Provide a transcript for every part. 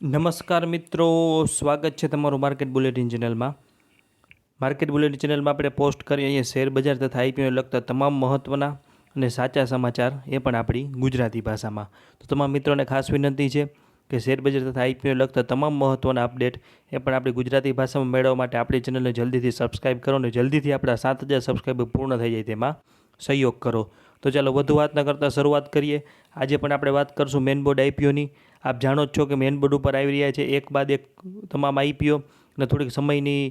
નમસ્કાર મિત્રો, સ્વાગત છે તમારું માર્કેટ બુલેટિન ચેનલમાં. માર્કેટ બુલેટિન ચેનલમાં આપણે પોસ્ટ કરીએ અહીંયા શેર બજાર તથા આઈપીઓને લગતા તમામ મહત્ત્વના અને સાચા સમાચાર એ પણ આપણી ગુજરાતી ભાષામાં. તો તમામ મિત્રોને ખાસ વિનંતી છે કે શેર બજાર તથા આઈપીઓને લગતા તમામ મહત્ત્વના અપડેટ એ પણ આપણી ગુજરાતી ભાષામાં મેળવવા માટે આપણી ચેનલને જલ્દીથી સબસ્ક્રાઈબ કરો અને જલ્દીથી આપણા સાત હજાર સબસ્ક્રાઈબર પૂર્ણ થઈ જાય તેમાં સહયોગ કરો. તો ચાલો વધુ વાત ન કરતાં શરૂઆત કરીએ. આજે પણ આપણે વાત કરશું મેન બોર્ડ આઈપીઓની આપ જાણો જ છો કે મેન બોર્ડ ઉપર આવી રહ્યા છે. એક બાદ એક તમામ આઈપીઓ અને થોડીક સમયની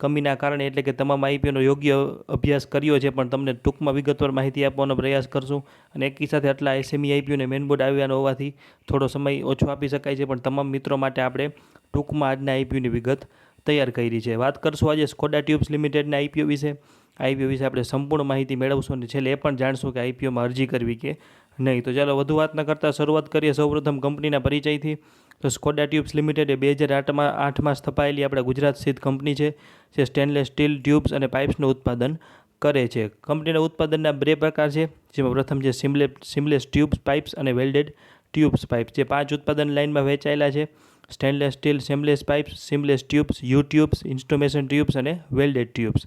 કમીના કારણે એટલે કે તમામ આઈપીઓનો યોગ્ય અભ્યાસ કર્યો છે, પણ તમને ટૂંકમાં વિગતવાર માહિતી આપવાનો પ્રયાસ કરશું. અને એકી સાથે આટલા એસએમઈ આઈપીઓને મેન બોર્ડ આવ્યાનો હોવાથી થોડો સમય ઓછો આપી શકાય છે, પણ તમામ મિત્રો માટે આપણે ટૂંકમાં આજના આઈપીઓની વિગત તૈયાર કરી છે. વાત કરશું આજે સ્કોડા ટ્યુબ્સ લિમિટેડના આઈપીઓ વિશે. આઈપીઓ વિશે આપણે સંપૂર્ણ માહિતી મેળવશું અને છેલ્લે એ પણ જાણશું કે આઈપીઓમાં અરજી કરવી કે નહીં. તો ચાલો વધુ વાત ન કરતાં શરૂઆત કરીએ સૌપ્રથમ કંપનીના પરિચયથી. તો સ્કોડા ટ્યુબ્સ લિમિટેડ એ બે હજાર આઠમાં આઠમાં સ્થપાયેલી આપણા ગુજરાત સ્થિત કંપની છે, જે સ્ટેનલેસ સ્ટીલ ટ્યુબ્સ અને પાઇપ્સનું ઉત્પાદન કરે છે. કંપનીના ઉત્પાદનના બે પ્રકાર છે, જેમાં પ્રથમ છે સિમલે સિમલેસ ટ્યુબ્સ પાઇપ્સ અને વેલ્ડેડ ટ્યુબ્સ પાઇપ્સ. જે પાંચ ઉત્પાદન લાઇનમાં વહેંચાયેલા છે, stainless steel, seamless pipes, seamless tubes, U tubes instrumentation tubes અને welded tubes.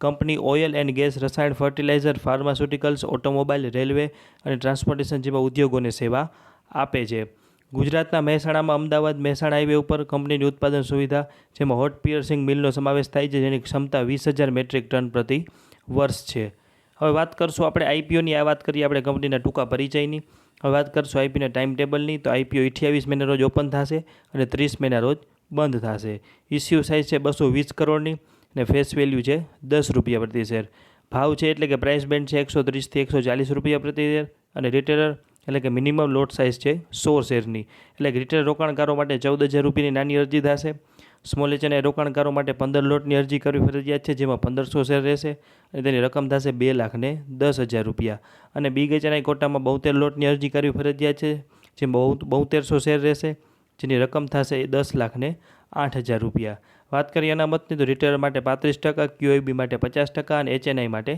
Company oil and gas રસાયણ ફર્ટિલાઇઝર, ફાર્માસ્યુટિકલ્સ ઓટોમોબાઈલ રેલવે અને ટ્રાન્સપોર્ટેશન જેવા ઉદ્યોગોને સેવા આપે છે. ગુજરાતના મહેસાણામાં અમદાવાદ મહેસાણા હાઈવે ઉપર કંપનીની ઉત્પાદન સુવિધા, જેમાં હોટ પિયર્સિંગ મિલનો સમાવેશ થાય છે, જેની ક્ષમતા વીસ હજાર મેટ્રિક ટન પ્રતિ વર્ષ છે. હવે વાત કરશું આપણે આઈપીઓની આ વાત કરીએ આપણે કંપનીના ટૂંકા પરિચયની. હવે વાત કરશું આઈપીના ટાઈમ ટેબલની તો આઈપીઓ અઠ્યાવીસ મેના રોજ ઓપન થશે અને ત્રીસ મેના રોજ બંધ થશે. ઇસ્યુ સાઇઝ છે બસો વીસ કરોડની. અને ફેસ વેલ્યુ છે દસ રૂપિયા પ્રતિ શેર ભાવ છે એટલે કે પ્રાઇસ બેન્ડ છે એકસો ત્રીસથી એકસો ચાલીસ રૂપિયા પ્રતિ શેર અને રિટેલર એટલે કે મિનિમમ લોટ સાઇઝ છે સો શેરની એટલે કે રિટેલ રોકાણકારો માટે ચૌદ હજાર રૂપિયાની નાની અરજી થશે. સ્મોલ એચએનઆઈ રોકાણકારો માટે પંદર લોટની અરજી કરવી ફરજિયાત છે, જેમાં પંદરસો શેર રહેશે અને તેની રકમ થશે બે લાખને દસ હજાર રૂપિયા. અને બિગ એચએનઆઈ કોટામાં બોતેર લોટની અરજી કરવી ફરજિયાત છે, જેમાં બોતેરસો શેર રહેશે, જેની રકમ થશે દસ લાખ ને આઠ હજાર રૂપિયા. વાત કરીએ અનામતની, તો રિટેલર માટે પાંત્રીસ ટકા ક્યુઆઈબી માટે પચાસ ટકા અને એચએનઆઈ માટે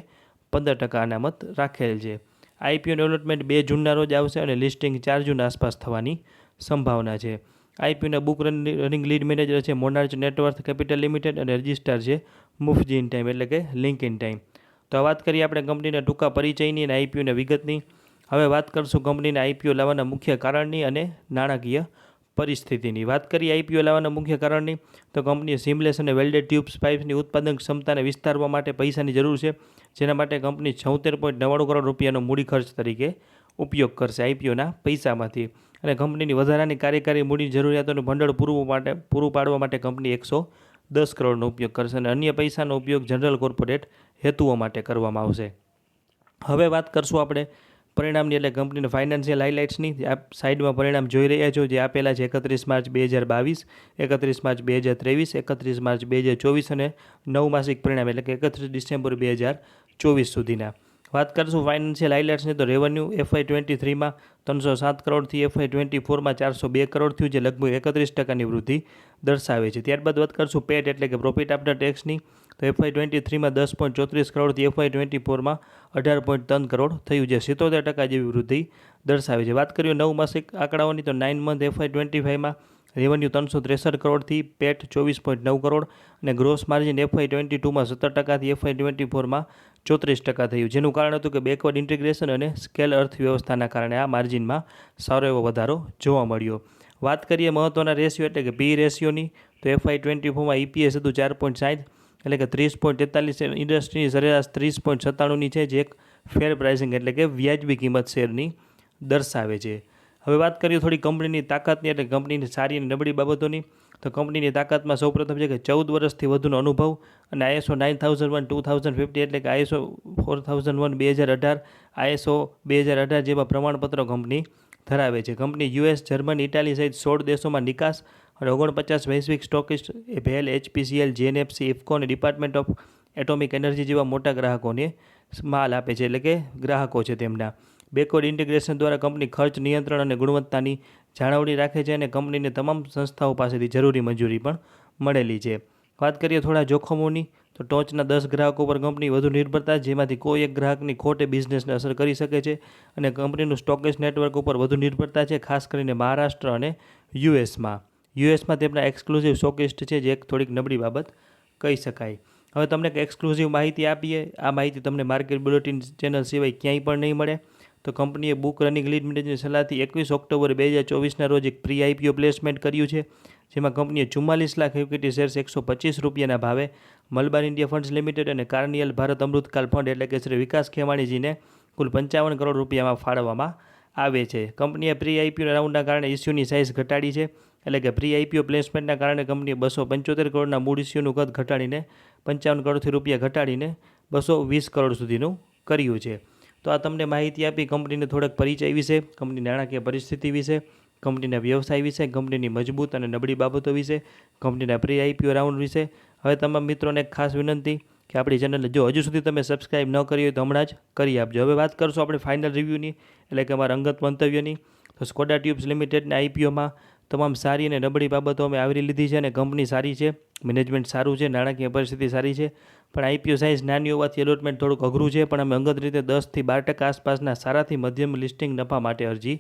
પંદર ટકા અનામત રાખેલ છે. આઈપીઓ ડેવલપમેન્ટ બે જૂનના રોજ આવશે અને લિસ્ટિંગ ચાર જૂન આસપાસ થવાની સંભાવના છે. આઈપીઓના બુક રનિંગ લીડ મેનેજર છે મોનાર્ચ નેટવર્થ કેપિટલ લિમિટેડ અને રજિસ્ટર છે મુફજી ઇન ટાઈમ, એટલે કે લિંક ઇન ટાઈમ. તો વાત કરીએ આપણે કંપનીના ટૂંકા પરિચયની અને આઈપીઓના વિગતની. હવે વાત કરશું કંપનીના આઈપીઓ લાવવાના મુખ્ય કારણની અને નાણાકીય પરિસ્થિતિની વાત કરીએ આઈપીઓ લાવવાના મુખ્ય કારણની, તો કંપનીએ સિમલેસ અને વેલ્ડેડ ટ્યુબ્સ પાઇપ્સની ઉત્પાદન ક્ષમતાને વિસ્તારવા માટે પૈસાની જરૂર છે, જેના માટે કંપની છોતેર પોઈન્ટ નવ્વાણું કરોડ રૂપિયાનો મૂડી ખર્ચ તરીકે ઉપયોગ કરશે આઈપીઓના પૈસામાંથી. અને કંપનીની વધારાની કાર્યકારી મૂડી જરૂરિયાતોનું ભંડોળ પૂરવું માટે, પૂરું પાડવા માટે કંપની એકસો દસ કરોડનો ઉપયોગ કરશે અને અન્ય પૈસાનો ઉપયોગ જનરલ કોર્પોરેટ હેતુઓ માટે કરવામાં આવશે. હવે વાત કરશું આપણે પરિણામની એટલે કંપનીના ફાઇનાન્શિયલ હાઇલાઇટ્સની આપ સાઇડમાં પરિણામ જોઈ રહ્યા છો, જે આપેલા છે એકત્રીસ માર્ચ બે હજાર બાવીસ, એકત્રીસ માર્ચ બે હજાર ત્રેવીસ, એકત્રીસ માર્ચ બે હજાર ચોવીસ અને નવ માસિક પરિણામ એટલે કે એકત્રીસ ડિસેમ્બર બે હજાર ચોવીસ સુધીના. વાત કરશું ફાઇનાન્શિયલ હાઇલાઇટ્સની તો રેવન્યુ એફઆઈ ટ્વેન્ટી થ્રીમાં ત્રણસો સાત કરોડથી એફઆઈ ટ્વેન્ટી ફોરમાં ચારસો બે કરોડ થયું, જે લગભગ એકત્રીસ ટકાની વૃદ્ધિ દર્શાવે છે. ત્યારબાદ વાત કરશું પેટ એટલે કે પ્રોફિટ આફ્ટર ટેક્સની તો એફઆઈ ટ્વેન્ટી થ્રીમાં દસ પોઈન્ટ ચોત્રીસ કરોડથી એફઆઈ ટ્વેન્ટી ફોરમાં અઢાર પોઈન્ટ ત્રણ કરોડ થયું છે. સિત્તોતેર ટકા જેવી વૃદ્ધિ દર્શાવે છે. વાત કરીએ નવ માસિક આંકડાઓની, તો નાઇન મંથ એફઆઈ ટ્વેન્ટી ફાઇવમાં રેવન્યુ ત્રણસો ત્રેસઠ કરોડથી પેટ ચોવીસ પોઈન્ટ નવ કરોડ અને ગ્રોસ માર્જિન એફઆઈ ટ્વેન્ટી ટુમાં સત્તર ટકાથી એફઆઈ ટ્વેન્ટી ફોરમાં ચોત્રીસ ટકા થયું. જેનું કારણ હતું કે બેકવર્ડ ઇન્ટિગ્રેશન અને સ્કેલ અર્થવ્યવસ્થાના કારણે આ માર્જિનમાં સારો એવો વધારો જોવા મળ્યો. વાત કરીએ મહત્ત્વના રેશિયો એટલે કે પી રેશિયોની તો એફઆઈ ટ્વેન્ટી ફોરમાં ઈપીએસ હતું ચાર પોઈન્ટ સાઠ એટલે કે ત્રીસ પોઈન્ટ તેતાલીસ ઇન્ડસ્ટ્રીની સરેરાશ ત્રીસ પોઈન્ટ સત્તાણુંની છે, જે એક ફેર પ્રાઇસિંગ એટલે કે વ્યાજબી કિંમત શેરની દર્શાવે છે. હવે વાત કરીએ થોડી કંપનીની તાકાતની, એટલે કંપનીની સારી અને નબળી બાબતોની. તો કંપનીની તાકાતમાં સૌપ્રથમ છે કે ચૌદ વર્ષથી વધુનો અનુભવ અને ISO nine thousand one, two thousand fifty એટલે કે આઈએસઓ ફોર થાઉઝન્ડ વન, બે હજાર અઢાર, આઈએસઓ બે હજાર અઢાર જેવા પ્રમાણપત્રો કંપની ધરાવે છે. કંપની યુએસ, જર્મની, ઇટાલી સહિત સોળ દેશોમાં નિકાસ અને ઓગણપચાસ વૈશ્વિક સ્ટોકિસ્ટ ભેલ એચપીસીએલ, જીએનએફસી ઇફકો અને ડિપાર્ટમેન્ટ ઓફ એટોમિક એનર્જી જેવા મોટા ગ્રાહકોને માલ આપે છે. એટલે કે ગ્રાહકો છે તેમના. બેકવર્ડ ઇન્ટિગ્રેશન દ્વારા કંપની ખર્ચ, નિયંત્રણ અને ગુણવત્તાની જાળવણી રાખે છે અને કંપનીને તમામ સંસ્થાઓ પાસેથી જરૂરી મંજૂરી પણ મળેલી છે. વાત કરીએ થોડા જોખમોની તો ટોચના દસ ગ્રાહકો પર કંપની વધુ નિર્ભરતા, જેમાંથી કોઈ એક ગ્રાહકની ખોટે બિઝનેસને અસર કરી શકે છે અને કંપનીનું સ્ટોકેજ નેટવર્ક ઉપર વધુ નિર્ભરતા છે, ખાસ કરીને મહારાષ્ટ્ર અને યુએસમાં. યુએસમાં તેમના એક્સક્લુઝિવ શોકેસ્ટ છે, જે એક થોડીક નબળી બાબત કહી શકાય. હવે તમને એક એક્સક્લુઝિવ માહિતી આપીએ. આ માહિતી તમને માર્કેટ બુલેટિન ચેનલ સિવાય ક્યાંય પણ નહીં મળે. તો કંપનીએ બુક રનિંગ લીડ મેનેજરની સલાહથી એકવીસ ઓક્ટોબર બે હજાર ચોવીસના રોજ એક પ્રી આઈપીઓ પ્લેસમેન્ટ કર્યું છે. જેમાં કંપનીએ ચુમ્માલીસ લાખ ઇક્વિટી શેર્સ એકસો પચીસ રૂપિયાના ભાવે મલબાર ઇન્ડિયા ફંડ્સ લિમિટેડ અને કાર્નિયલ ભારત અમૃતકાલ ફંડ એટલે કે શ્રી વિકાસ ખેમાણીજીને કુલ પંચાવન કરોડ રૂપિયામાં ફાળવવામાં આવે છે. કંપનીએ પ્રી આઈપીઓ રાઉન્ડના કારણે ઇસ્યુની સાઇઝ ઘટાડી છે એટલે કે પ્રી આઈપીઓ પ્લેસમેન્ટના કારણે કંપનીએ બસો પંચોતેર કરોડના મૂળ ઇસ્યુનું કદ ઘટાડીને પંચાવન કરોડથી રૂપિયા ઘટાડીને બસો વીસ કરોડ સુધીનું કર્યું છે. તો આ તમને માહિતી આપી કંપનીને થોડોક પરિચય વિશે, કંપની નાણાકીય પરિસ્થિતિ વિશે કંપનીના વ્યવસાય વિશે, કંપનીની મજબૂત અને નબળી બાબતો વિશે, કંપનીના પ્રી આઈપીઓ રાઉન્ડ વિશે. હવે તમામ મિત્રોને ખાસ વિનંતી કે આપણી ચેનલને જો હજુ સુધી તમે સબસ્ક્રાઇબ ન કરી હોય તો હમણાં જ કરી આપજો. હવે વાત કરશું આપણે ફાઇનલ રિવ્યૂની એટલે કે અમારા અંગત મંતવ્યની. તો સ્કોડા ટ્યુબ્સ લિમિટેડના આઈપીઓમાં તમામ સારી અને નબળી બાબતો અમે આવરી લીધી છે અને કંપની સારી છે મેનેજમેન્ટ સારું છે, નાણાકીય પરિસ્થિતિ સારી છે. પણ આઈપીઓ સાઇઝ નાની હોવાથી એલોટમેન્ટ થોડુંક અઘરું છે, પણ અમે અંગત રીતે દસથી બાર ટકા આસપાસના સારાથી મધ્યમ લિસ્ટિંગ નફા માટે અરજી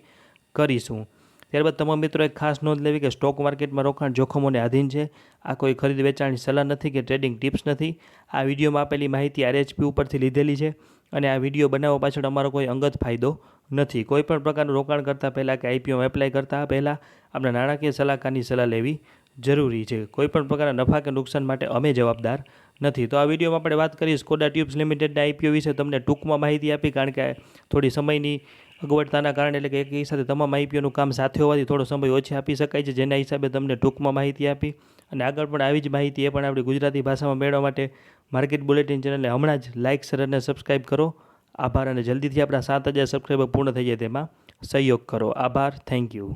કરીશું. ત્યારબાદ તમામ મિત્રો એક ખાસ નોંધ લેવી કે સ્ટોક માર્કેટમાં રોકાણ જોખમોને આધીન છે. આ કોઈ ખરીદ વેચાણની સલાહ નથી કે ટ્રેડિંગ ટિપ્સ નથી. આ વિડીયોમાં આપેલી માહિતી આરએચપી ઉપરથી લીધેલી છે અને આ વીડિયો બનાવવા પાછળ અમારો કોઈ અંગત ફાયદો નથી. કોઈપણ પ્રકારનું રોકાણ કરતાં પહેલાં કે આઈપીઓમાં એપ્લાય કરતાં પહેલાં આપણા નાણાકીય સલાહકારની સલાહ લેવી જરૂરી છે. કોઈપણ પ્રકારના નફા કે નુકસાન માટે અમે જવાબદાર નથી. તો આ વિડીયોમાં આપણે વાત કરીએ સ્કોડા ટ્યુબ્સ લિમિટેડના આઈપીઓ વિશે. તમને ટૂંકમાં માહિતી આપી કારણ કે થોડી સમયની અગવડતાના કારણે એટલે કે એક સાથે તમામ આઈપીઓનું કામ સાથે હોવાથી થોડો સમય ઓછી આપી શકાય છે, જેના હિસાબે તમને ટૂંકમાં માહિતી આપી. અને આગળ પણ આવી જ માહિતી એ પણ આપણી ગુજરાતી ભાષામાં મેળવવા માટે માર્કેટ બુલેટિન ચેનલને હમણાં જ લાઇક, શેર અને સબસ્ક્રાઈબ કરો. આભાર અને જલ્દીથી આપણા સાત હજાર સબસ્ક્રાઈબર પૂર્ણ થઈ જાય તેમાં સહયોગ કરો. આભાર. Thank you.